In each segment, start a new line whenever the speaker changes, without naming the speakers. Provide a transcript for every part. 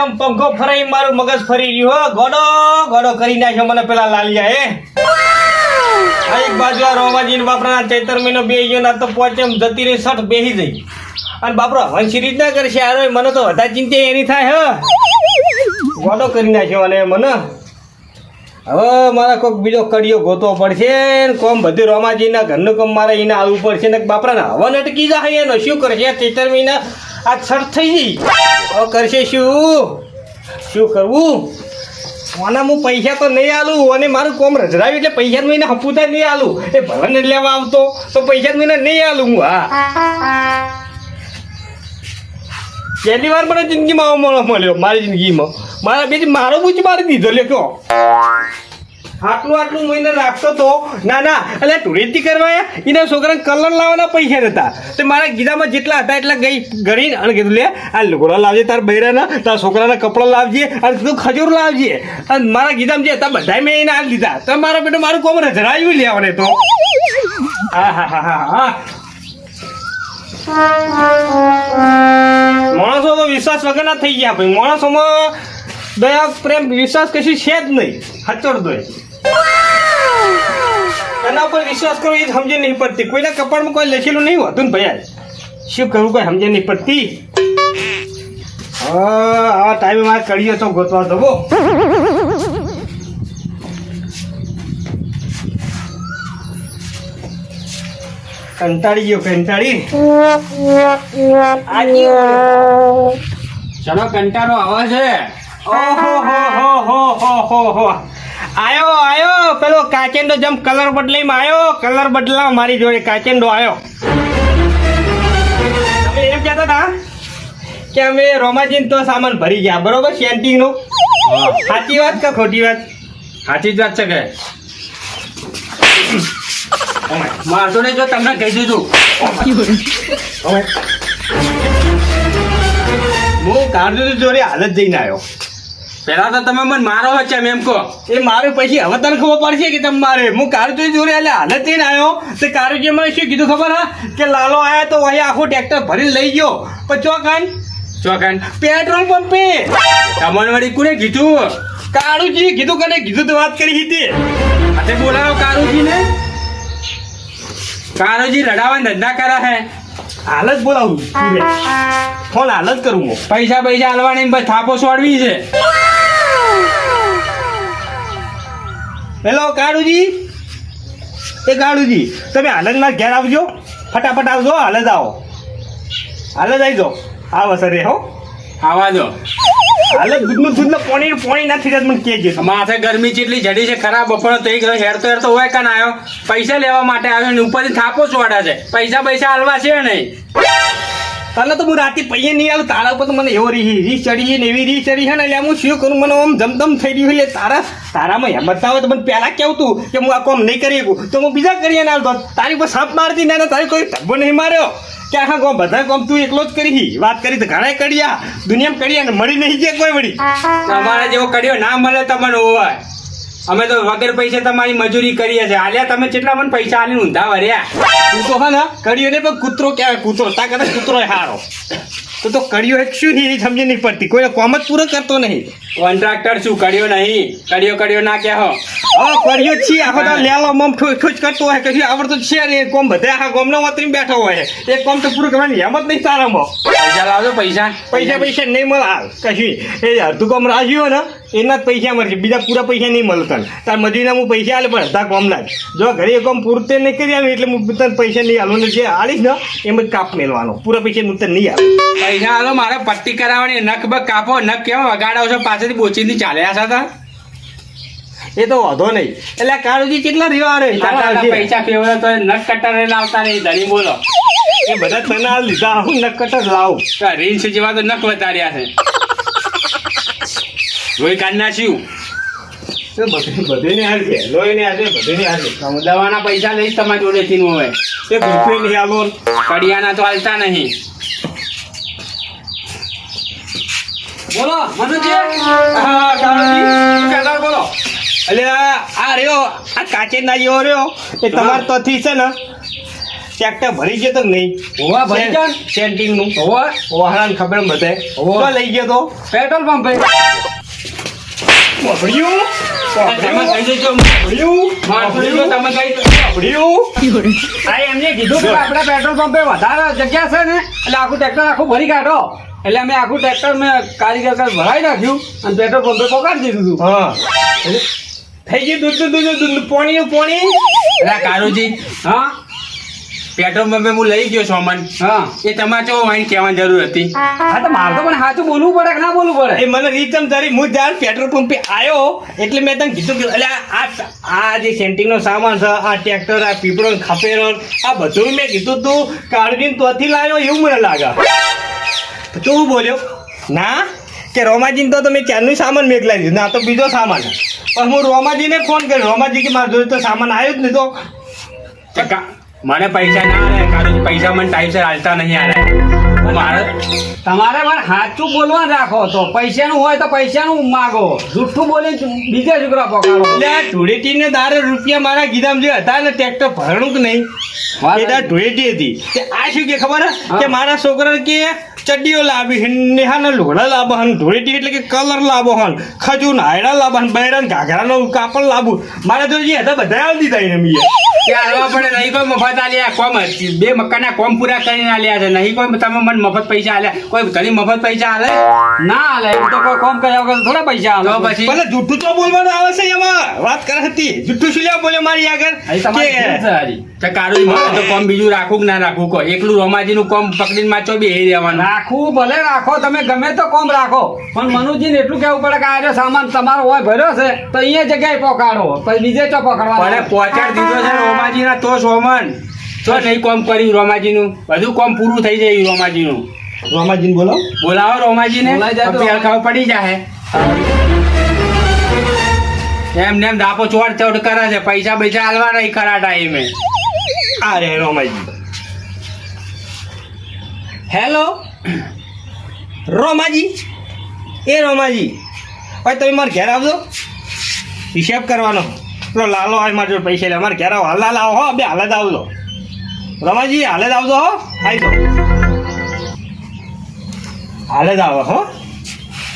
જેમ પંખો ફરાઈ મારું મગજ ફરી રહ્યું હો. ગોડો ગોડો કરી નાખ્યો મને પેલા લાલિયા એ આ એક બાજુ આ રોમાજીને બાપરાના ચૈતર મહિનો બે યોના તો પોચે જતી રહી સઠ બેસી જઈ અને બાપરો હવન સિરીજ ના કરશે આરો મને તો વધારે ચિંતા એની થાય હ. ગોડો કરી નાખ્યો અને મને. હવે મારે કોઈક બીજો કડિયો ગોતવો પડશે ને કોમ બધું રોમાજીના ઘરનું કામ મારે એને આવવું પડશે ને બાપરાના હવન અટકી જાય એનો. શું કરશે આ ચૈતર મહિના આ છઠ થઈ ગઈ. હવે કરશે શું? શું કરવું? ઓના હું પૈસા તો નહીં આલું અને મારું કોમ રજરાવ્યું એટલે પૈસા મહિને હપુતા નહીં આલું. એ ભવન લેવા આવતો, તો પૈસા મહિને નહીં આલું હું, હા. પહેલી વાર મને જિંદગીમાં મળ્યો, મારી જિંદગીમાં. મારા બીજી મારો પૂછ મારી દીધો લે કહો. આટલું આટલું મહિને રાખતો તો? ના ના, એટલે ટુરિસ્ટી કરવા એના છોકરાને કલર લાવવાના પૈસા નતા તે મારા ગીધામાં જેટલા હતા એટલા ગઈ ગળી અને કીધું, લે, આ લુગડો લાવજે તાર બૈરાના, તારા છોકરાના કપડાં લાવજે અને કીધું ખજૂર લાવજે. અને મારા ગીધામાં જે હતા, બધાય મેં એને આ લીધા તો મારા બેટો મારું કોમ રજરાયું લેવાને તો. હા માણસો તો વિશ્વાસ વગરના થઈ ગયા ભાઈ. માણસોમાં દયા, પ્રેમ, વિશ્વાસ કશું છે જ નહીં. હચોડ દો એના ઉપર વિશ્વાસ કરો એ સમજે નહીં પડતી. કોઈના કપાળમાં કોઈ લખેલું નહીં હોતું ને ભયા શું કરવું કોઈ સમજે નહીં પડતી. આવા ટાઈમે મારે કરીએ તો ગોતવા દો કંટાળી ગયો કંટાળી.
ચલો કંટાળો આવે છે.
ઓહો હો હો હો હો હો હો. આયો આયો પેલો કાચેન્ડો જેમ કલર બદલાઈમાં આયો કલર બદલાવ મારી જોડે કાચેન્ડો આયો. તમે એમ કહેતા હતા કે અમે રોમાજીન તો સામાન ભરી ગયા બરોબર? સેન્ટિંગનો.
હા.
સાચી વાત કે ખોટી વાત?
સાચી જ વાત છે કે? મારતો ને જો તમને કહી દીધું.
હું કાઢું જોડે હાલત જઈને આવ્યો
પેલા તો તમે મને મારો છે એમ કહો.
એ મારું પછી હવે તને ખબર પડશે કે તમે મારે. હું કારુજી જોડે એટલે હાલત થઈને આવ્યો. તો કારુજી મને શું કીધું ખબર હા? કે લાલો આવ્યા તો અહીં આખું ટ્રેક્ટર ભરી લઈ ગયો. પણ ચોકાન
ચોકન
પેટ્રોલ પંપે
તમને વળી કોને કીધું?
કારુજી કીધું કને? કીધું તો વાત કરી હતી.
હાથે બોલાવો કારુજી ને કારુજી રડાવા ધંધા કરા છે
હાલ જ બોલાવું ફોન હાલ જ કરું
પૈસા પૈસા હાલવાની પછી બસ થાપો સોડવી છે.
હેલો કાળુજી એ કાળુજી તમે હાલતના ઘેર આવજો. ફટાફટ આવજો હાલ જ આવો. હાલ જ આવી જાઓ આવો સર. હો
આવા દો.
હાલ દૂધનું દૂધનું પાણી પાણી નથી રહેતું મને કહેજો
માથે ગરમી જેટલી જડી છે ખરાબ બપોર તો ગયો હેરતો હેરતો હોય કાન આવ્યો? પૈસા લેવા માટે આવ્યો ને ઉપરથી થાપો ચોડા છે. પૈસા પૈસા હાલવા છે નહીં.
તને તો હું રાતે પૈયે નહીં આવું તારા ઉપર તો મને એવો રી રીસ ચડી ને એવી રીસ ચડી છે ને એટલે હું શું કરું? મને આમ જમધમ થઈ રહ્યું એટલે તારા તારામાં હેમત હોય તો મને પહેલાં કેવું તું કે હું આ કોમ નહીં કરી શકું. તો હું બીજા કરીએ ને આવતો તારી પર સાપ મારતી ના તારી કોઈ ઢબ્બો નહીં માર્યો. કે આખા કોમ બધા કોમ તું એકલો જ કરી વાત કરી તો ઘણા કડિયા. દુનિયામાં કડિયા ને મળી નહીં ગયા કોઈ વળી.
તમારે જેવો કર્યો ના મળે તમને હોય અમે તો વગર પૈસા તમારી મજૂરી કરીએ છે આલ્યા તમે કેટલા મને પૈસા આલી ઊંધા વર્યા.
તું તો હા ને કડિયો ને પણ કૂતરો કહેવાય. કૂતરો તા કદાચ કૂતરો હારો. તો તો કડિયો એક શું નહીં સમજી નહીં પડતી. કોઈ કોમ જ પૂરો કરતો નહીં.
કોન્ટ્રાક્ટર શું? કડિયો નહીં. કડિયો કડિયો ના કહો
હવે કડિયો છીએ. આખો તો લેલો મમ ઠોચ કરતો હોય કશું આવડતો છે ને કોમ બધા આખા ગોમનો વાતરી બેઠો હોય. એક કોમ તો પૂરું કરવાની હેમત નહીં તારામાં
પૈસા લાવજો પૈસા.
પૈસા પૈસા નહીં મળે. કશું એ અડધું કોમ રાખ્યું હોય ને. એના જ પૈસા મળશે. બીજા પૂરા પૈસા નહીં મળતા તાર મજૂરીના હું પૈસા આલે પણ અડધા કોમના જ. જો ઘરે એ કોમ પૂરું નહીં કરી આવે એટલે હું તને પૈસા નહીં આલો. જે આલીશ ને એમ જ કાપ મેળવાનો પૂરા પૈસા હું તને નહીં આવે
પૈસા આલો મારે પટ્ટી કરાવવાની. નખ બક કાપો નખ કેવા વગાડાવ છો પાછળથી બોચીથી ચાલ્યા છે તા.
એ તો વાંધો નહીં. એટલે કાળુજી કેટલા રહ્યો અરે
પૈસા ફેવરે તો નખ કટર લાવતા નહીં ધણી બોલો.
એ બધા તને આ લીધા હું નખ કટર લાવું.
રીલ્સ જેવા તો નખ વધાર્યા છે. રોઈ કાઢ નાખ્યું.
તો બધે બધેને હાલ છે લોહીને હાલ છે બધેને હાલ છે
દવાના પૈસા લઈશ તમારી જોડેથી હવે.
એ ગ્રુપે નહીં
કડિયાના તો હાલતા નહીં. બોલો મનુજી?
એટલે આ રહ્યો આ કાચેના જેવો રહ્યો. એ તમારે તોથી છે ને ટ્રેક્ટર ભરી ગયો તો નહીં?
હોવા ભરી ગયો ને?
સેન્ટિંગનું
હોવા
વાહરાને ખબર બધે.
હોવે.
લઈ ગયો તો?
પેટ્રોલ પંપે. આ એમને કીધું કે આપણા પેટ્રોલ પંપે વધારે જગ્યા છે ને એટલે આખું ટ્રેક્ટર આખું ભરી કાઢો. એટલે અમે આખું ટ્રેક્ટર મેં કારીગર ભરાઈ નાખ્યું અને પેટ્રોલ પંપે પકડી દીધું હતું
હા. થઈ ગયું દૂધ દૂધ પોણી પોણી.
કારુજી હા? પેટ્રોલ પંપે હું લઈ ગયો સોમન. હા. એ તમારે ચો વાઈન કહેવાની જરૂર હતી? હા તો મારે તો પણ સાચું બોલવું પડે કે ના બોલવું પડે?
એ મને રીતમ તારી હું જ્યારે પેટ્રોલ પંપે આવ્યો એટલે મેં તને કીધું કે એટલે આ આ જે સેન્ટિંગનો સામાન છે આ ટ્રેક્ટર આ પીપળો ખપેરો આ બધું મેં કીધું તું કાળજીને તોથી લાવ્યો એવું મને લાગે. તો બોલ્યો? ના કે રોમાજીને તો તમે ક્યારનું સામાન મેકલાવી દીધું. ના તો બીજો સામાન પણ હું રોમાજીને ફોન કર્યો. રોમાજી કે મારા જોડે તો સામાન આવ્યો જ નહીં તો
મને પૈસા ના આલે કે પૈસા મને ટાઈમસર હાલતા નહીં આલે. મારે તમારે પણ સાચું બોલવા રાખો તો. પૈસાનું હોય તો પૈસાનું માગો. જુઠ્ઠું બોલી બીજા છોકરા પકડો.
એટલે ધૂળેટી ને દારે રૂપિયા મારા ગીધામ જે હતા ને ટ્રેક્ટર ભરણું કે નહીં એ તાર ધૂળેટી હતી. આ શું કે ખબર કે મારા છોકરા કે ચડ્ડીઓ લાવી હન નેહાના લુગડા લાવો હન ધૂળેટી એટલે કે કલર લાવો હન ખજૂર નાયડા લાવો હન બૈરાન ઘાઘરાનો કાપડ લાવું મારા તો જે હતા બધા આવી દીધા એને મીએ
કે હાલવા પડે નહીં કોઈ મફત આલ્યા કોમ બે મકાના કોમ પૂરા કરીને આલ્યા છે. નહીં કોઈ તમે મને મફત પૈસા આલે. કોઈ ઘણી મફત પૈસા આલે? ના આલે. એમ તો કોઈ કોમ કર્યા વગર થોડા પૈસા આલે. તો પછી?
ભલે જુઠ્ઠું તો બોલવાનું આવે છે એમાં. વાત કરે હતી. જુઠ્ઠું શું લેવા બોલે મારી આગળ. કે
કારું મારે તો કોમ બીજું રાખવું કે ના રાખવું કો એકલું રોમાજીનું કોમ પકડીને માચો બી એ રહેવાનું
રાખવું ભલે રાખો. તમે ગમે તો કોમ રાખો. પણ મનુજીને એટલું કેવું પડે કે આ સામાન તમારો હોય ભર્યો છે તો અહીંયા જગ્યાએ પોકાડો. પછી બીજે તો
પકડવા
પકડવાનો
પહોંચાડ દીધો છે રોમાજીના તો સોમન. તો નહીં કોમ કર્યું રોમાજીનું? બધું કોમ પૂરું થઈ જાય રોમાજીનું.
રોમાજીને બોલો.
બોલાવો રોમાજીને હલકાઓ પડી જાય એમ નેમ એમ દાપો ચોડ કરે છે પૈસા પૈસા હાલવા નહીં ખરા ટાઈમે.
આ રે રોમાજી. હેલો? રોમાજી? એ રોમાજી. ભાઈ તમે મારે ઘેર આવજો. હિસાબ કરવાનો. પેલો લાલો આવે મારા પૈસા લે. મારે ઘેર આવો. હાલ આવો હો. બે હાલ જ આવજો. રોમાજી, હાલે જ આવજો હો. આવી હાલ જ આવો હો.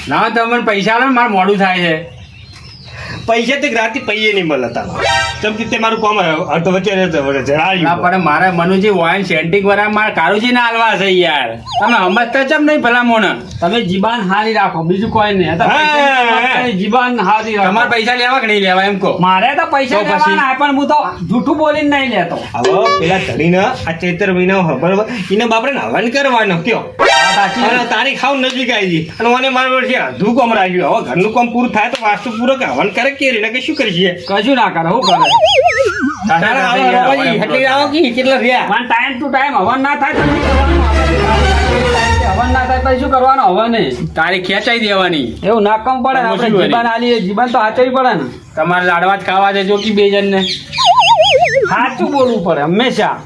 ના તમે પૈસા મારે મોડું થાય છે.
પૈસા તે રાતે પૈયે નહીં મળે તારા. ચમ કે તે મારું કામ અર્ધ વચ્ચે
ના
જણાવ્યું
પણ મારે મનુજી વાઈન સેન્ટિંગ વાળા મારે કારુજી ના હાલવા છે યાર. તમે સમજતા ચમ નહીં ભલા મોણ
તમે જીબાન હારી રાખો બીજું કોઈ નહીં. જીબાન હારી રાખો.
તમારે પૈસા લેવા કે નહીં લેવા એમ કહો?
મારે તો પૈસા
પછી?
લેવાના પણ હું તો જૂઠું બોલીને નહીં લેતો.
હવે પેલા ધણીને આ ચૈત્ર મહિનો બરોબર એને બાપરે હવન કરવાનો કયો? તારીખ ખાવ નજીક આવી ગઈ. અને મને મારું છે અધું કામ રાખ્યું. હવે ઘરનું કામ પૂરું થાય તો વાસ્તુ પૂરો કે હવન કરે કે એને કે શું કરીએ?
કશું ના કરે હું કરે?
તારા
ના ના
ખેંચાઈ દેવાની.
એવું ના કમ પડે ને? જીબાન આલીએ જીબાન તો હાચવી પડે ને.
તમારે લાડવા જ ખાવા છે જો કે બે જણ ને
સાચું બોલવું પડે હંમેશા.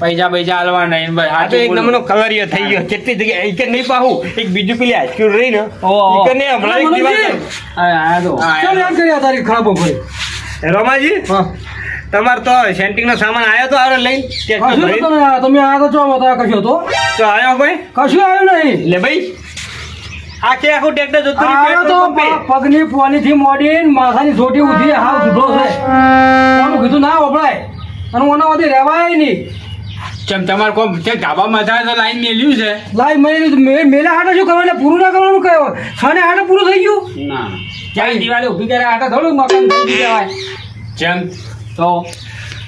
પૈસા પૈસા હાલવા નહીં ભાઈ
આ તો એક. નંબરનો કલરિયો થઈ ગયો. કેટલી જગ્યાએ એક નહીં પાહું એક બીજું પેલી આઈસ્ક્રીમ રહી ને
ઓહો.
ઈ કને હમણાં એક દિવસ
આ- ચાલ. યાદ કરી આ તારીખ ખરાબ હોય
રોમાજી તમારે તો સેન્ટિંગ નો સામાન આવ્યો તો આરે
લઈ ને તમે આ તો ચો બતાવ્યા કશો તો
તો આવ્યો ભાઈ?
કશું આવ્યું નહીં.
લે ભાઈ આખે આખું ટ્રેક્ટર જતું રહ્યું
આવ્યો તો
પગની પંપે.
થી મોડીને માથાની છોટી ઉધી હાવ સુધો છે. કીધું ના વપરાય. અને ઓના વધી રહેવાય નહીં.
ચમ તમારે કોઈ છે ધાબામાં થાય તો લાઈન મેલ્યું છે.
લાઈન મેલ્યું મે- મેલા હાટે શું કરવાનું? પૂરું ના કરવાનું કયો ખાને હાટે પૂરું થઈ ગયું?
ના.
ક્યાં દિવાળી ઊભી કરે હાટે થોડું મકાન થઈ જવાય
જેમ
તો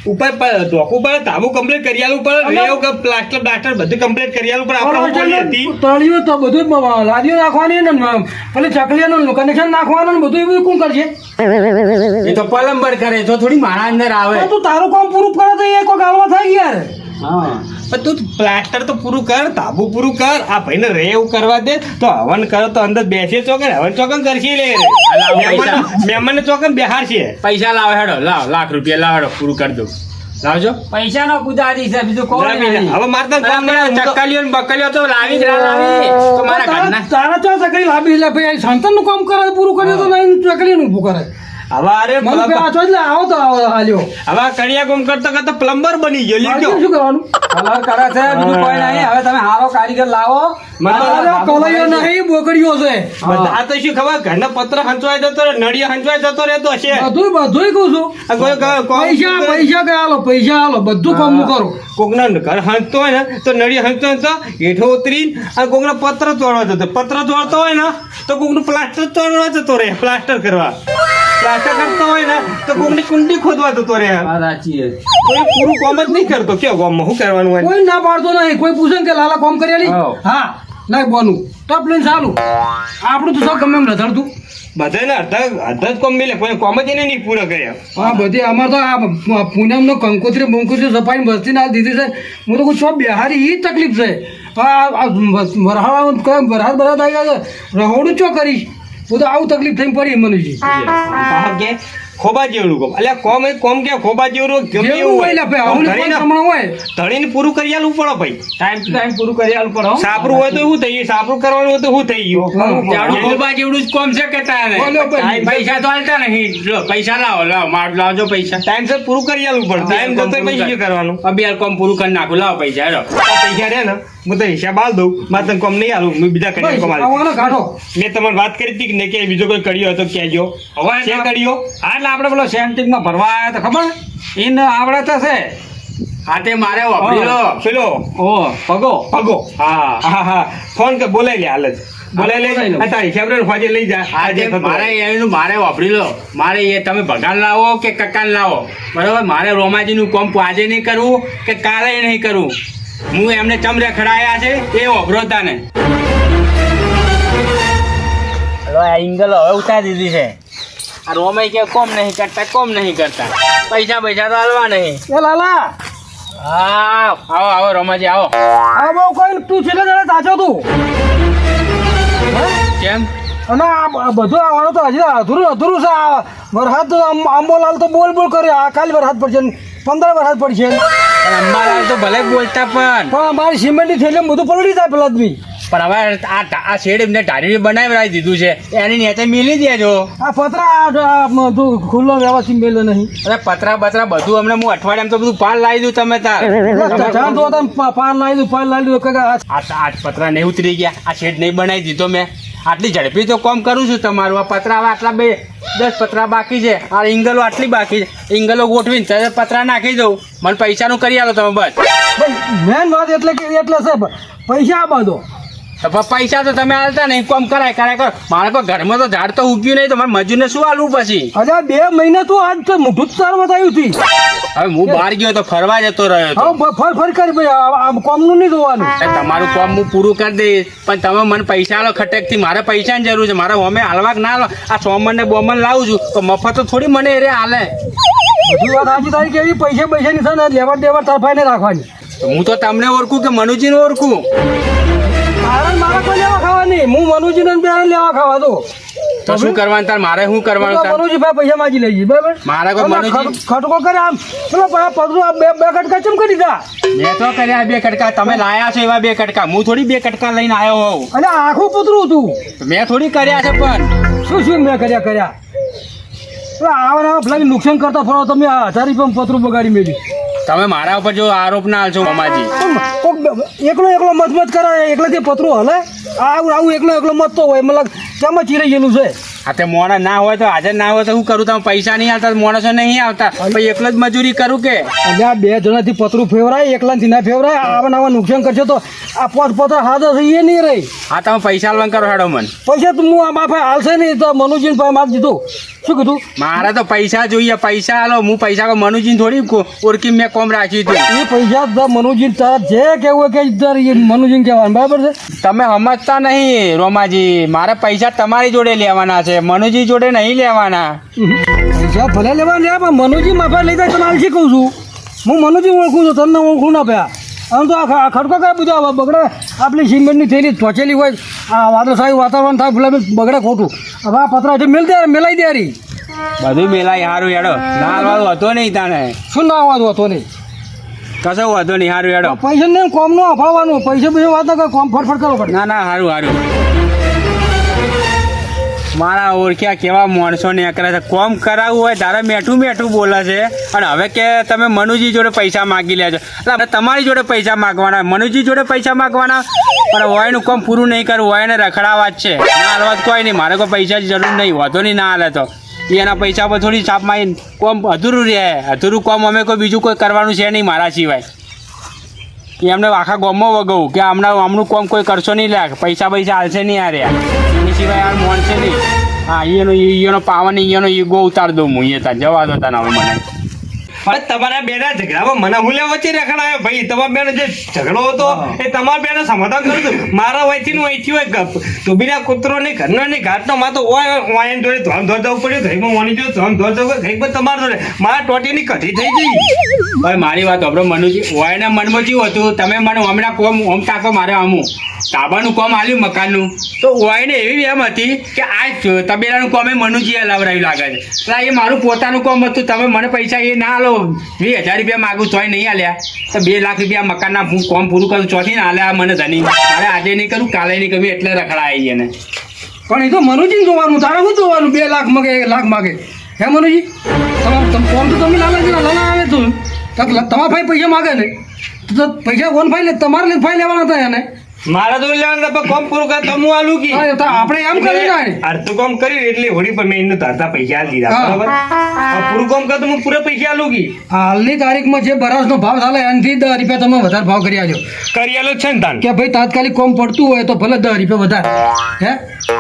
ઉપર પર ધોકું પર તાબુ કમ્પ્લીટ કરી આલું પર રેવ કે પ્લાસ્ટર બ્લાસ્ટર બધું કમ્પ્લીટ કરી આલું પર આપણે હતી.
તળિયું તો બધું લાદીઓ નાખવાની ને પેલે પેલી કનેક્શન નાખવાનું ને બધું એવું કોણ કરશે?
એ તો પલંબર કરે તો થોડી મારા અંદર આવે.
તો તારું કામ પૂરું કરે તો એ કોઈ ગાલવા થાય યાર.
પણ તું પ્લાસ્ટર તો પૂરું કર તાબુ પૂરું કર આ ભાઈને એવું કરવા દે તો હવન કરો તો અંદર બેસે ચોકન હવન ચોકન કરશે લે.
પૈસા.
મહેમાન ચોકન બેહાર છે
પૈસા લાવે હેડો લાવ લાખ રૂપિયા લાવ હેડો પૂરું કરી દઉં. લાવજો.
પૈસાનો પૂજારી છે બીજું કોઈ નહીં.
હવે મારે તો કામ નહીં,
ચક્કલીઓ ને બકલીઓ તો લાવી જ ના લાવી. તો મારા ઘરના.
તારા તારા ચો ચકલી લાવી લે ભાઈ સંતાનનું કામ કરે પૂરું કરે તો નહીં ચકલીનું ઊભું કરે.
હવે અરે
મને આચો આવો તો આવો હાલ્યો.
હવે કડિયા કોમ કરતા કરતા પ્લમ્બર બની ગયો લીધો
શું કરવાનું
કલર કરે છે બીજું કોઈ નહીં. હવે તમે હારો કારીગર લાવો.
નહીં બોકડીઓ છે.
આ તો શું ખબર? ઘરના પત્ર હંચવાય જતો રહે નડિયા હંચવાય જતો રહેતો હશે.
બધું બધું કહું છું.
કોમ
પૈસા પૈસા કે હાલો પૈસા હાલો બધું કામ હું કરું.
કોકના ઘર હંચતો હોય ને તો નડિયા હંચતો હોય તો હેઠો ઉતરી અને કોકના પત્ર તોડવા જતો. પત્ર તોડતો હોય ને તો કોકનું પ્લાસ્ટર તોડવા જતો રે પ્લાસ્ટર કરવા. પ્લાસ્ટર કરતો હોય ને તો કોકની કુંડી ખોદવા જતો
છે.
કોઈ પૂરું કોમ જ નહીં કરતો. કેવું ગામમાં શું કરવાનું હોય?
કોઈ ના પાડતો નહીં. કોઈ પૂછે કે લાલા કોમ કરેલી? હા. નહીં બોનું ટપ લઈને ચાલુ. આપણું તો સૌ ગમે એમ લથડતું.
બધાને અડધા અડધા જ કોમ મિલે કોઈ કોમ જ એને નહીં પૂરા કર્યા.
હા બધી અમારે તો આ પૂનમનો કંકોત્રી બંકોત્રી સફાઈ વસ્તી ના દીધી છે. હું તો કહું છું બિહારી એ તકલીફ છે. આ વરહાડ વરહાદ બધા આવી ગયા છે. રહોડું ચો કરીશ? હું તો આવું તકલીફ થઈને પડી મનુજી
કે ખોબા જેવડું કોમ એટલે કોમ એ કોમ કે ખોબા જેવડું ગમે
જેવું
એવું
હોય. ને ભાઈ આવું કોઈ સમણો હોય.
ધણીને પૂરું કરી આલું પડો ભાઈ.
ટાઈમ ટુ ટાઈમ પૂરું કરી આલું પડો
સાપરું હોય તો શું થઈ ગયું? સાપરું કરવાનું હોય તો શું થઈ ગયું?
જાડું ખોબા જેવડું જ કોમ છે કે તારે? પૈસા તો હાલતા નહીં. લો પૈસા લાવો લાવો માર લાવજો પૈસા.
ટાઈમ સર પૂરું કરી આલું પડે. ટાઈમ જતો પછી શું કરવાનું?
અભી કોમ પૂરું કરી નાખું. લાવો પૈસા
પૈસા રે ને? હું તો હિસાબ આલ દઉં. મારે તને કોમ નહીં આલું. હું બીજા કરી કોમ આલું. મેં તમને વાત કરી હતી કે કે બીજો કોઈ કર્યો હતો કહેજો.
હવે
છે કર્યો?
હા એટલે આપણે પેલો સેન્ટિંગમાં ભરવા આવ્યા તો ખબર? એને આવડે તો છે.
હા મારે વાપરી લો.
પેલો?
ઓ પગો
પગો
હા.
હા હા. ફોન કર બોલાઈ લે હાલ જ. બોલાઈ લે.
બોલાઈ લઉં.
આ તારી હિસાબ રે લઈ જા.
હા મારે એનું મારે વાપરી લો. મારે એ તમે ભગાન લાવો કે કકાન લાવો? બરાબર? મારે રોમાજીનું કોમ આજે નહીં કરવું કે કાલે નહીં કરવું હું એમને ચમરે ખડાયા છે એ વાપરો ને એંગલ હવે ઉતારી દીધી છે. આ રોમાઈ કે કોમ નહીં કરતા કોમ નહીં કરતા. પૈસા પૈસા તો હાલવા નહીં.
એ લાલા!
હા આવો આવો રોમાજી આવો.
આ બહુ કોઈ તું છેલ્લે જણા સાચો તું.
કેમ?
અને આ બધું આવવાનું તો હજી અધૂરું અધૂરું છે. વરસાદ આંબોલાલ તો બોલ બોલ કર્યો. આ ખાલી વરસાદ પડશે. પંદર વરસાદ પડશે.
અંબાલાલ તો ભલે બોલતા પણ.
પણ અમારી સિમેન્ટની થેલી બધું પલળી જાય પેલા આદમી
પણ હવે આ આ શેડ એમને ઢારી બનાવી દીધું છે. એની નીચે મેલી દેજો.
આ પતરા ખુલ્લો વ્યવસ્થિત મેલ્યો નહીં.
અરે પતરા બતરા બધું અમને હું અઠવાડિયામાં તો બધું પાર લાવી દઉં તમે તાર.
પાર લાવી દઉં પાર લાવી દઉં આ
પતરા નહીં ઉતરી ગયા. આ શેડ નહીં બનાવી દીધો મેં. આટલી ઝડપી તો કોમ કરું છું તમારું. આ પતરા આટલા બે દસ પતરા બાકી છે. આ ઇંગલો આટલી બાકી છે. ઇંગલો ગોઠવીને પતરા નાખી દઉં. મને પૈસાનું કરી આલો તમે બસ.
મેન વાત એટલે એટલે છે પૈસા બધો
પૈસા તો તમે હાલતા નહીં. કોમ કરાય કરાય કર મારે કોઈ ઘરમાં તો ઝાડ તો ઉગ્યું નહીં તો મારે મજૂરને શું હાલવું પછી?
અરે બે મહિને તું આજ તો મોઢું જ તાર બતાવ્યું હતી
હવે હું બહાર ગયો તો ફરવા જતો રહ્યો
હવે ફર ફર કરી ભાઈ આમ કોમનું નહીં જોવાનું.
તમારું કોમ હું પૂરું કરી દઈશ. પણ તમે મને પૈસા આલો ખટેકથી. મારે પૈસાની જરૂર છે. મારે હોમે હાલવા ના હાલો આ સોમન ને બોમન લાવું છું. તો મફત તો થોડી મને એ રે હાલે.
બધી વાત સાચી તારી કેવી પૈસા ની છે ને લેવડ દેવડ તરફાઈને રાખવાની.
હું તો તમને ઓળખું કે મનુજીને ઓળખું?
તારે મારે કોઈ લેવા ખાવા નહીં. હું મનુજી ને બે લેવા ખાવા દો
તો શું કરવાનું? તાર મારે શું કરવાનું? તાર
મનુજી ભાઈ પૈસા માગી લઈ બરાબર?
મારે કોઈ મનુજી-
ખટકો કરે આમ. પેલો પા- પતરું આ બે બે કટકા ચમ કરી દીધા?
મેં તો કર્યા બે કટકા. તમે લાયા છો એવા બે કટકા. હું થોડી બે કટકા લઈને આવ્યો હોઉં.
અને આખું પુતરું હતું
મેં થોડી કર્યા છે પણ.
શું શું મેં કર્યા કર્યા? પેલા આવા આવા નુકસાન કરતા ફરો તમે હજાર રૂપિયા પતરું બગાડી મેળ્યું
તમે મારા ઉપર જો આરોપ ના હાલશો મામાજી.
એકલો એકલો મત મત કરે એકલેથી પતરું હલે? આવું આવું એકલો એકલો મત તો હોય મતલબ કેમ ચીરાઈ ગયેલું છે?
આ તે મોણા ના હોય તો હાજર ના હોય તો શું કરું? તમે પૈસા નહીં આવતા માણસો નહીં આવતા. પછી એકલો જ મજૂરી કરું કે?
આ બે જણાથી પતરું ફેવરાય એકલાથી ના ફેવરાય આવા નવા નુકસાન કરશો તો આ પોત પોતા હાથ હશે એ નહીં રહી
હા તમે પૈસા લઈને કરો હેડો મને.
પૈસા તો હું આ બાપા હાલશે નહીં તો મનુજીને પાસે મારી દીધું. શું કીધું?
મારે તો પૈસા જોઈએ પૈસા હાલો હું પૈસા કોઈ મનુજીને થોડી ઓળખી મેં કોમ રાખ્યું હતું.
એ પૈસા તો મનુજીને તાર જે કેવું કે એ મનુજીને કહેવાનું બરાબર છે?
તમે સમજતા નહીં રોમાજી. મારે પૈસા તમારી જોડે લેવાના છે મનુજી જોડે નહીં લેવાના.
પૈસા ભલે લેવા લે પણ મનુજી માફા લઈ જાય તમારે કહું છું? હું મનુજી ઓળખું છું તમને ઓળખું ના પયા આમ તો આ ખડકો કયા બધું બગડે. આપણી સિમેન્ટની થેલી ટોચેલી હોય. આ વાદળછાયું વાતાવરણ થાય પેલા બગડે ખોટું. હવે આ પતરા છે મેલ દે મેલાઈ દે રી
બધું મેલાય સારું હેડો. ના વાળું હતો નહીં તાને
શું ના અવાજ હતો નહીં?
કશો વાંધો નહીં સારું હેડો.
પૈસા ને કોમ નો અફાળવાનું પૈસા પૈસા વાત કોમ ફટફટ કરો
ના ના સારું સારું મારા ઓળખ્યા કેવા માણસો કરે છે. કોમ કરાવવું હોય તારે મેઠું મેઠું બોલે છે. અને હવે કે તમે મનુજી જોડે પૈસા માગી લે છો. એટલે તમારી જોડે પૈસા માગવાના, મનુજી જોડે પૈસા માગવાના? પણ વયનું કોમ પૂરું નહીં કરવું વયને રખડાવા જ છે. ના હાલવા કોઈ નહીં, મારે કોઈ પૈસાની જરૂર નહીં, વધો નહીં, ના હાલે તો. એના પૈસા પર થોડી છાપ મારીને કોમ અધૂરું રહે. અધૂરું કોમ અમે કોઈ બીજું કોઈ કરવાનું છે નહીં મારા સિવાય. એમને આખા ગામમાં વગવું કે હમણાં આમનું કોમ કોઈ કરશો નહીં લાગ પૈસા પૈસા હાલશે નહીં આ રહ્યા એની સિવાય યાર મોનશે નહીં. હા એનો એનો પાવન એનો ઈગો ઉતાર દઉં હું એ તાર, જવા દો તને હવે મને.
તમારા બેના ઝઘડામાં મને હું લેવા વચ્ચે રખડાયો ભાઈ તમારા બેનો જે ઝઘડો હતો એ તમારા બેનો સમાધાન કરું હતું? મારા વયથી નું વયથી હોય ગપ. તો બીના કૂતરો ને ઘરનો ને ઘાટનો માં તો હોય વાયન જોડે ધોમ ધોર જવું પડ્યું ઘઈમાં વાણી જોડે ધોમ ધોર જવું ઘઈ ઘઈમાં તમારા જોડે. મારા ટોટીની કઢી થઈ ગઈ.
ભાઈ મારી વાત આપણે મનુજી વાયના મનમાં જેવું હતું તમે મને હમણાં કોમ ઓમ ટાકો મારે આમું. તાબાનું કોમ આલ્યું મકાનનું. તો ઓયને એવી એમ હતી કે આ તબેલાનું કોમ મનુજીએ લાવડાવ્યું લાગે છે. એ મારું પોતાનું કોમ હતું તમે મને પૈસા એ ના આલો. વીસ હજાર રૂપિયા માગું તોય નહીં આલ્યા. તો બે લાખ રૂપિયા મકાનના હું કોમ પૂરું કરું, ચોથી ને આલ્યા મને ધની. મારે આજે નહીં કરું, કાલે નહીં કરું, એટલે રખડાય એને.
પણ એ તો મનુજી જોવાનું, તારે શું જોવાનું? બે લાખ માગે, એક લાખ માગે. હે મનુજી? તમારું તમે ફોન તો તમે લાવે છે લાલા આવે તું. તો તમારા ભાઈ પૈસા માગે ને. તો પૈસા કોણ ભાઈ લે? તમારે ભાઈ લેવાના હતા એને.
મારા જોડે લેવાનું પણ કોમ પૂરું કરે તો આલું કી
હા, તો આપણે એમ કરી ને
કામ એટલે હોળી પર મેં એમને ધારતા પૈસા આલી દીધા બરાબર? આ પૂરું કામ કરતો હું પૂરા પૈસા આલું કી
હાલની તારીખમાં જે બરાસનો ભાવ ચાલે એનાથી રૂપિયા તમે વધારે ભાવ કરી આજો
કરી આલો છે ને તાન?
કે ભાઈ તાત્કાલિક કોમ પડતું હોય તો ભલે દસ રૂપિયા વધારે. હે?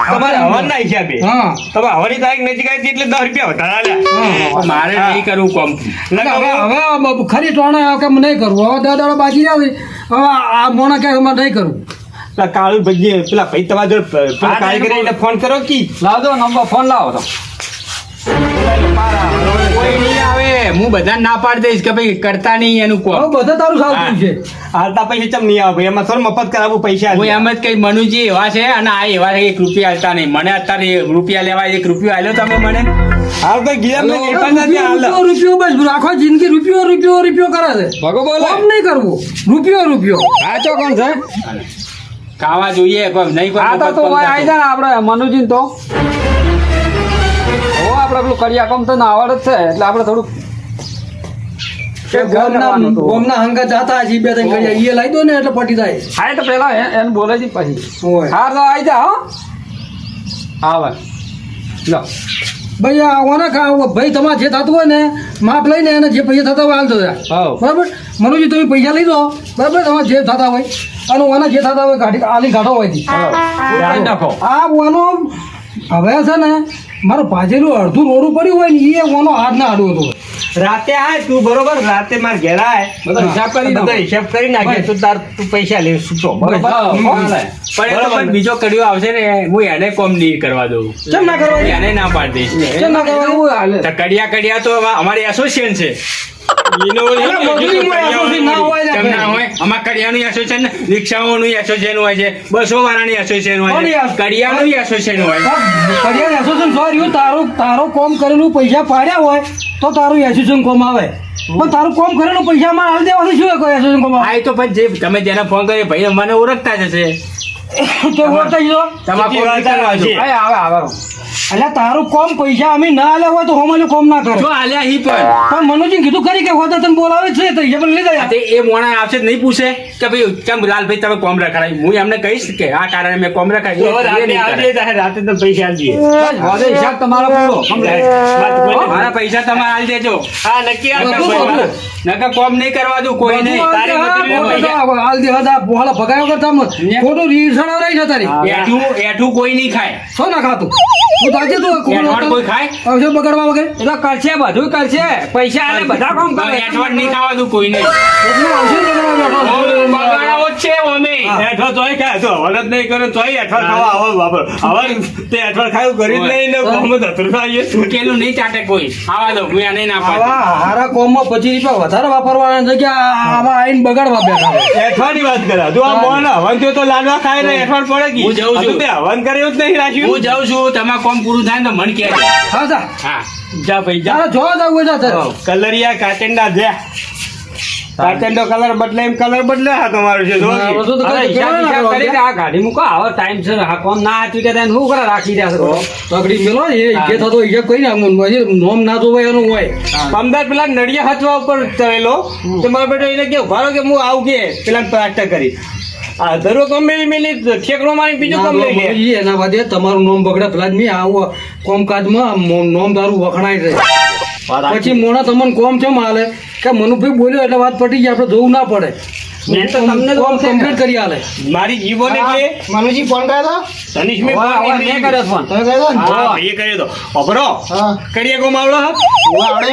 તમારે હવનના હિસાબે
હા.
તમે હવાની તારીખ નજીક આવી એટલે દસ રૂપિયા વધારે આલ્યા.
મારે નહીં કરવું કોમ
હવે ખરી ટોણે કે નહીં કરવું હવે દસ દાડો બાકી આવે આ મોણા કે અમારે નહીં કરવું.
પેલા કાળુ ભાઈ પેલા ભાઈ તમારા જોડે પેલા
હા,
કારીગરને ફોન કરો કી?
લાવ દો નંબર ફોન લાવો તો.
કોઈ નહીં આવે. હું બધા ના પાડી દઈશ કે ભાઈ કરતા નહીં એનું
હવે બધા તારું સાવતું છે
હાલતા પૈસા ચમ નહીં આવે એમાં થોડું મફત કરાવું પૈસા
હું એમ જ કઈ મનુજી એવા છે અને આ એવા એક રૂપિયા હાલતા નહીં. મને અત્યારે રૂપિયા લેવા એક રૂપિયો આલ્યો તમે મને?
હાલ તો ગિયા મેં
હવે
નથી હાલ.
રૂપિયો રૂપિયો બસ આખો જિંદગી રૂપિયો રૂપિયો રૂપિયો કરે છે.
ભગો બોલે.
કોમ નહીં કરવું. રૂપિયો રૂપિયો.
સાચો કોણ છે?
ખાવા જોઈએ કોઈ નહીં કોઈ
આ તો
મફત
તો
કોમ
હોય આવી જાય આપણે મનુજીન તો. હો આપણે પેલું કરિયા કમ તો ના આવડ જ છે એટલે આપણે થોડુંક
ગોમના ગોમના હંગા જાતા હશે બે ત્રણ કર્યા એ લાવી દો ને એટલે પટી જાય.
હા તો પેલા એને બોલે છે પછી. હાર તો આવી જા હો. આવે લો.
ભાઈ આવવાના ઓના ખા ભાઈ તમારે જે થતું હોય ને માપ લઈને એને જે પૈસા થતા હોય હાલ
હવ.
બરાબર? મનુજી તમે પૈસા લઈ દો બરાબર? તમારે જે થતા હોય અને ઓના જે થતા હોય ગાડી આલી કાઢો હોય આ ઓનો હવે છે ને મારું ભાજેલું અડધું રોડું પડ્યું હોય ને એ ઓનો હાથ ના આડું હતું.
રાતે આય તું બરોબર રાતે માર ઘેર આય.
બધો હિસાબ કરી
બધો હિસાબ કરી નાખે તું તાર તું પૈસા લે સૂચો બરોબર.
પણ એ તો પણ બીજો કડિયો આવશે ને હું એને કોમ નહીં કરવા દઉં.
કેમ ના કરવા
એને ના પાડી દઈશ.
કેમ ના કરવા
હું કડિયા કડિયા તો અમારી એસોસિએશન છે.
એસોસિએશન હોય
હોય રિક્ષાઓનું એસોસિએશન હોય છે બસો વાળાની એસોસિએશન હોય છે? એસોસિએશન હોય.
કરિયાન એસોસિએશન સો તારું તારો કોમ કરેલું પૈસા પાડ્યા હોય તો તારું એસોસિએશન કોમ આવે. પણ તારું કોમ કરેલું પૈસા માં હાલ દેવાનું શું એસોસિએશન કોમ આવે?
તો પછી જે તમે જેને ફોન કર્યો ભાઈ મને ઓળખતા જ હશે.
તો જો.
તમારે કોમ
તારું પૈસા અમે ના આલ્યા હોય તો હોમાં કોમ ના કરે.
જો આલ્યા હી પણ.
પણ મનોજી કીધું ખરી કે હોતા તને બોલાવે છે તો પણ લઈ જાય.
એ મોણા આવશે નહીં પૂછે કે ભાઈ કેમ લાલભાઈ તમે કોમ રખાડાય? હું એમને કહીશ કે આ કારણે મેં કોમ
રાતે તો પૈસા આલજે
હિસાબ તમારો પૂરો.
મારા પૈસા તમે આલ દેજો.
હા નક્કી
કોમ નહીં કરવા દઉં કોઈ નહીં.
તારી.
હાલ દે હતા પોહળા ભગાયો કરતા મત. ખોટું રીસણ
એઠું એઠું કોઈ નહીં ખાય.
શું ના ખાતું. તું તાજે તું
કોઈ ખાય?
આવશે બગાડવા વગર.
એ કરશે બધું કરશે. પૈસા આલે બધા કામ કરે.
એઠવાડ નહીં ખાવા દઉં કોઈ
આવશે ને બગાડવા બેઠો.
બગાડાવો છે અમે.
એઠો તોય ખાય તો હવન નહીં કરે તોય એઠવાડ ખાવા આવો બાપર હવન તે એઠવાડ ખાયું કરી જ નહીં ને કોમ જ હતું ખાઈએ.
નહીં ચાટે કોઈ. આવા દો હું એને ના પાડું.
હારા કોમમાં પછી રૂપિયા વધારે વાપરવાના જગ્યા આમાં આઈને બગાડવા બેઠા
ની વાત કરે. તું આ મોન હવન થયો તો લાડવા ખાય ને એઠવાડ પડે કે
હું જાઉં છું.
તે હવન કરે જ નહીં રાખ્યું.
હું જાઉં છું. તમારે કોમ પૂરું થાય ને તો મન કહેજો.
હા જા.
હા.
જા ભાઈ જા.
જો જોવા હોય જા
કલરિયા કાચંડા જ્યાં પાટણનો કલર બદલે એમ કલર બદલે હા તમારો છે જો
તો ના
આ ગાડી મૂકો આવો ટાઈમ છે હા કોમ ના હાચું કે તેને શું કરે રાખી દે છો?
તગડી મેલો એ જે થતો હિસાબ કોઈ નાખ નોમ ના જોવાય એનું હોય.
અમદાવાદ પેલા નડિયા હચવા ઉપર ચડેલો તો મારો બેટો એને કે ભારો કે હું આવું કે? પેલા પ્લાસ્ટર કરી. ધરો કમ મેલી મેલી ઠેકડો મારી બીજો કમ લઈ લે.
એના બાદ તમારું નોમ બગડે પેલા જ નહીં આવું કોમકાજમાં નોમ તારું વખણાય રહે પછી મોણા તમને કોમ છે હાલે? કે મનુભાઈ બોલ્યો એટલે વાત પટી ગઈ આપણે જોવું ના પડે.
મેં તો તમને
કોમ કમ્પ્લીટ કરી હાલે
મારી જીવોને એટલે
મનુજી ફોન કર્યો
તનિષ મેં
હવે- હવે મેં કર્યો ફોન
તમે કર્યો
હા ભાઈએ કર્યો તો. અભરો કરીએ કોમ આવડો હું
આવડે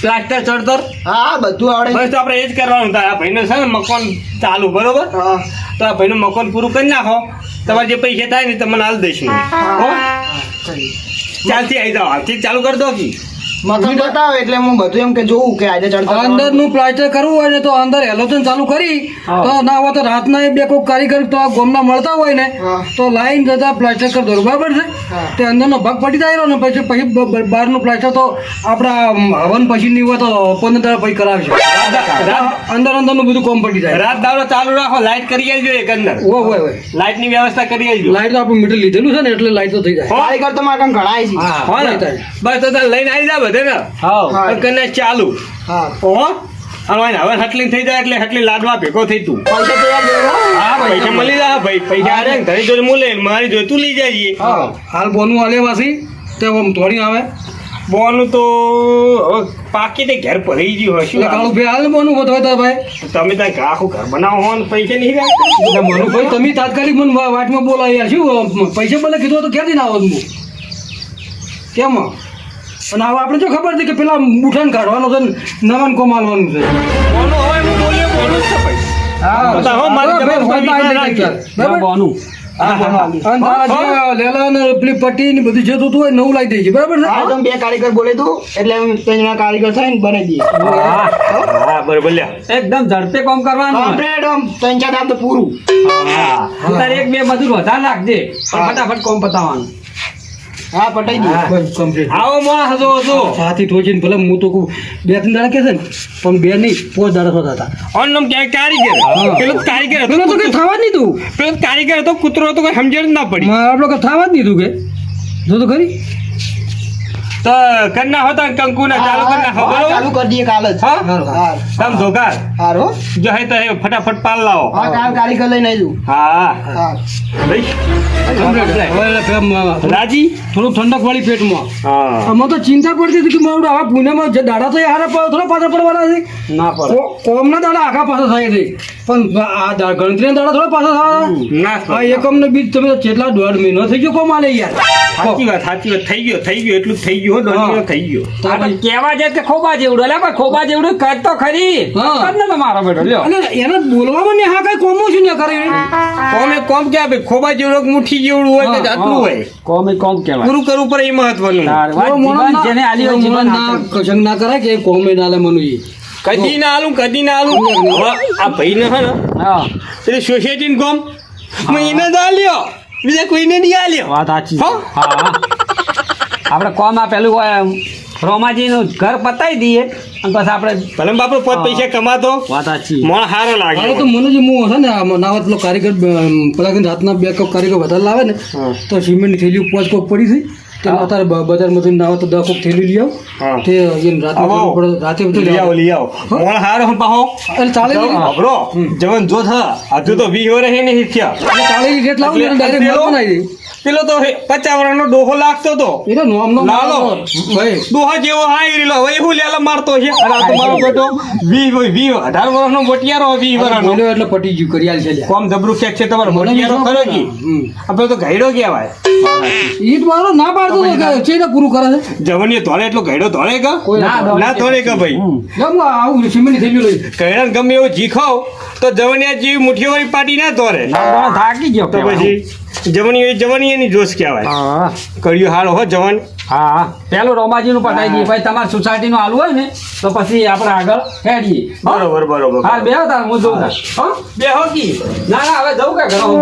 પ્લાસ્ટર ચડતર.
હા બધું આવડે
બસ તો આપણે એ જ કરવાનું. થાય આ ભાઈને છે ને મકાન ચાલુ બરોબર? તો આ ભાઈનું મકાન પૂરું કરી નાખો. તમારે જે પૈસા થાય ને તમને હાલ દઈશું હો. ચાલથી આવી જાઓ. હાલથી ચાલુ કરી દો કી
મકાન બતાવે એટલે હું બધું એમ કે જોઉં કે આજે ચડતા
અંદરનું પ્લાસ્ટર કરવું હોય ને તો અંદર હેલોજન ચાલુ કરી તો ના હોય તો રાતના બે કોઈક કારીગર તો ગોમના મળતા હોય ને તો લાઈન જતા પ્લાસ્ટર કરી દો બરાબર છે. તે અંદરનો ભાગ પડી જાય ને પછી પછી બહારનું પ્લાસ્ટર તો આપણા હવન પછી નહીં હોય તો પંદર દાડા પછી કરાવશે. અંદર અંદરનું બધું કોમ પડી જાય.
રાત દાડો ચાલુ રાખો લાઈટ કરી આવજો એક અંદર.
ઓ હોય હોય
લાઈટની વ્યવસ્થા કરી આવજો
લાઈટ તો આપણું મીટર લીધેલું છે ને એટલે લાઈટ તો થઈ જાય.
ઘણા
હો.
બસ તો લઈને આવી જા બધે ને?
હા.
હા.
ચાલુ?
હા.
ઓહો અને હવે હટલી થઈ જાય એટલે હટલી લાડવા ભેગો થઈ તું.
પૈસા
હા પૈસા મળી જાય ભાઈ પૈસા આ રે ને તારી જોડે હું લઈને મારી જોડે તું લઈ
જાય હાલ બોનું હાલે વાસી તે આમ થોડી આવે.
બોનું તો પાકી તે ઘેર ભરાઈ ગયું હોય શું
કાળું ભાઈ હાલ બોનું બધો હતા તો ભાઈ.
તમે ત્યાં આખું ઘર બનાવો હો ને પૈસા નહીં રાખતા?
મનુ ભાઈ તમે તાત્કાલિક મને વાટમાં બોલાવી શું પૈસા બોલે કીધું તો ક્યાંથી ના આવો હું. કેમ? અને હવે આપણે જો ખબર છે કે પેલા મુઠાન કાઢવાનો છે ને નવાન કોમાલવાનું છે.
બોનું હવે હું બોલ્યો બોનું છે ભાઈ.
હા
બધા મારી
બરાબર,
તમારી
ભાઈ,
પાસે
ભાઈ,
રાખજો.
બરાબર?
બોનું
હા, હા, હા.
અને તારા જે લેલા ને પેલી પટ્ટી ને બધું જે જોતું હોય નવું લાવી દેજે બરાબર છે?
બે કારીગર બોલે તું એટલે ત્રણ કારીગર થાય ને બનાવી દઈએ.
હા
હા. બરોબર લ્યા
એકદમ ઝડપે કામ કરવાનું.
ત્રણ ચાર દામ તો પૂરું.
હા. એક બે મજૂર વધારે પણ ફટાફટ કોમ પતાવવાનું.
હા પટાઈ
બસ.
આવો માં હજો હજો
હાથી ઠોચીને ભલે હું તો કહું બે ત્રણ દાડા કે છે ને પણ બે નહીં પોચ દાડા થતા હતા.
ઓન નમ કે કારીગર. પેલો કારીગર હતો
તો કે થવા જ નહીં તું
પેલો કારીગર હતો કૂતરો હતો કોઈ સમજણ ના પડી.
આપણો કે થવા જ નહીં તું કે. જો તો ખરી.
તો કરના હતા કંકુ ને ચાલુ કરના નાખો
ચાલુ કરી દઈએ કાલ જ.
હા? તમ ધોકા
હારો
જો હે તો હે ફટાફટ પાલ લાવો.
હા કાલ કારીગર લઈને આવી
હા. રાજી?
થોડું ઠંડક વાળી પેટમાં.
હા.
આમાં તો ચિંતા પડતી હતી કે મારું આવા પુણ્યમાં જે દાડા તો હારા પડે થોડા પાછા પડવાના છે.
ના પડે.
કોમ કોમના દાડા આખા પાછા થાય છે. પણ આ ગણતરીના દાડા થોડા પાછા થાય
ના
આ એકમ ને બીજ તમે કેટલા દોઢ મહિનો થઈ ગયો કોમ આલે યાર.
સાચી વાત સાચી વાત. થઈ ગયો થઈ ગયો એટલું થઈ ગયું. દોઢ
હા.
થઈ ગયો.
તો
આ તો
પછી-
જાય કે ખોબા જેવડો લે પણ ખોબા જેવડો કર તો ખરી. કર ને તમારો બેટો લ્યો.
અને એને બોલવામાં ને હા કઈ કોમો છું ને કરે?
કોમે કોમ કે આપે ખોબા જેવડો મુઠી જેવડું હોય કે આટલું હોય.
કોમે કોમ કહેવાય.
ગુરુ કરું પર એ મહત્વનું.
જીવન જેને આલી હોય જીવન
ના. કશંગ ના કરે કે કોમે ના લે મનુજી
કદી ના આલું કદી ના આલું. આ ભાઈ ને હા એટલે સોસાયટી કોમ હું. એને જ આલ્યો. બીજા કોઈને નહીં આલ્યો.
વાત સાચી
હા?
હા હા આપણે કોમ આ પેલું હોય એમ, રોમાજીનું ઘર પતાવી દઈએ અને પછી આપણે
ભલે બાપુ પોત પૈસા કમાતો.
વાત સાચી.
મોણ હારો
હાલો તો
લાગે
મનુજી હું છે ને ના કારીગર અમ, પેલા રાતના બે કપ કારીગર વધારે લાવે ને તો સિમેન્ટની થેલી પાંચ કોક પડી છે. તે અત્યારે બજારમાંથી ના તો કોક થેલી લઈ આવ. તે એને રાતે. રાતે બધું
લઈ આવો લઈ આવો. મોણ હારો હમ પાહો.
એટલે ચાલે?
અબરો જવન જો થા. હજુ તો વી વરસ હે નહીં થયા
ચાલે રેટ લાવો ને ડાયરેક્ટ
પેલો-
બનાવી દે.
પેલો તો હે પચાસ ડોહો લાગતો તો.
એટલે નોમનો
લાલો.
ભાઈ.
ડોહા જેવો હાઈ રીલો. હવે હું લેલા મારતો છે અરે આ તો મારો બેટો વી વી અઢાર વર્ષનો મોટિયારો વી વર્ષનો
એટલે પટી ગયું કરિયાલ છે લ્યા.
કોમ જબરું ક્યાંક છે તમારો. મોટિયારો ખરો કી. આપણે તો ઘાયડો કહેવાય.
ઈ મારો ના પાડતો કે પૂરું કરે છે?
જવનીએ ધોળે એટલો ઘાયડો ધોળે કા?
ના
ધોળે કા ભાઈ?
જમ આવું સિમેન્ટની થઈ ગયું
ઘાયડા ગમે એવું જીખાવ તો જવનિયા જીવ મુઠ્ઠીઓ પાટી ના ધોરે.
ના, થાકી ગયો
તો પછી? જવની જવની એની જોશ કહેવાય.
હા.
કર્યું હાલ હો જવાન
હા. હા પેલું રોમાજીનું પટાઈ દઈએ. પછી તમારે સોસાયટીનું હાલ હોય ને તો પછી આપણે આગળ હેડીએ
બરોબર બરોબર
હા બેહો તાર હું જોઉં. હો?
બે હો કી?
ના ના હવે જવું કે ઘરે હું?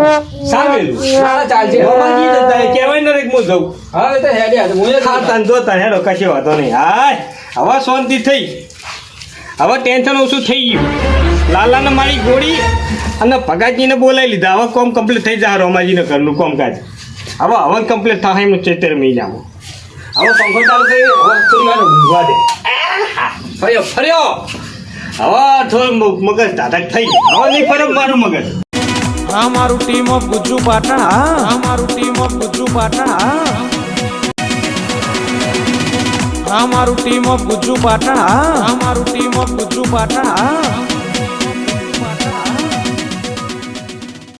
સામેલું.
ના ના ચાલશે
રોમાજી જતા કહેવાય ને હું જઉં.
હવે તો હેડ્યા હું
હા જોતા હેડો કશી વાંધો નહીં. હાય હવે શાંતિ થઈ. હવે ટેન્શન ઓછું થઈ ગયું. લાલાને મારી ગોળી અને ભગાજીને બોલાવી લીધા. હવે કોમ કમ્પ્લીટ થઈ જાય રોમાજીને ઘરનું કોમકાજ. હવે હવે કમ્પ્લીટ થાય એમ ચેતર મહિનામાં હવે પંખો ચાલુ થઈ હવે ઊંઘવા દે. ફર્યો ફર્યો. હવે થોડું મગજ ધાધક થઈ હવે નહીં ફર્યો મારું મગજ.
આ મારું ટીમ ઓફ ગુજ્જુ પાટણ. આ મારું ટીમ ઓફ ગુજ્જુ પાટણ. આ મારું ટીમ ગુજ્જુ પાટણ અમારું મારું ટીમ ગુજ્જુ પાટણ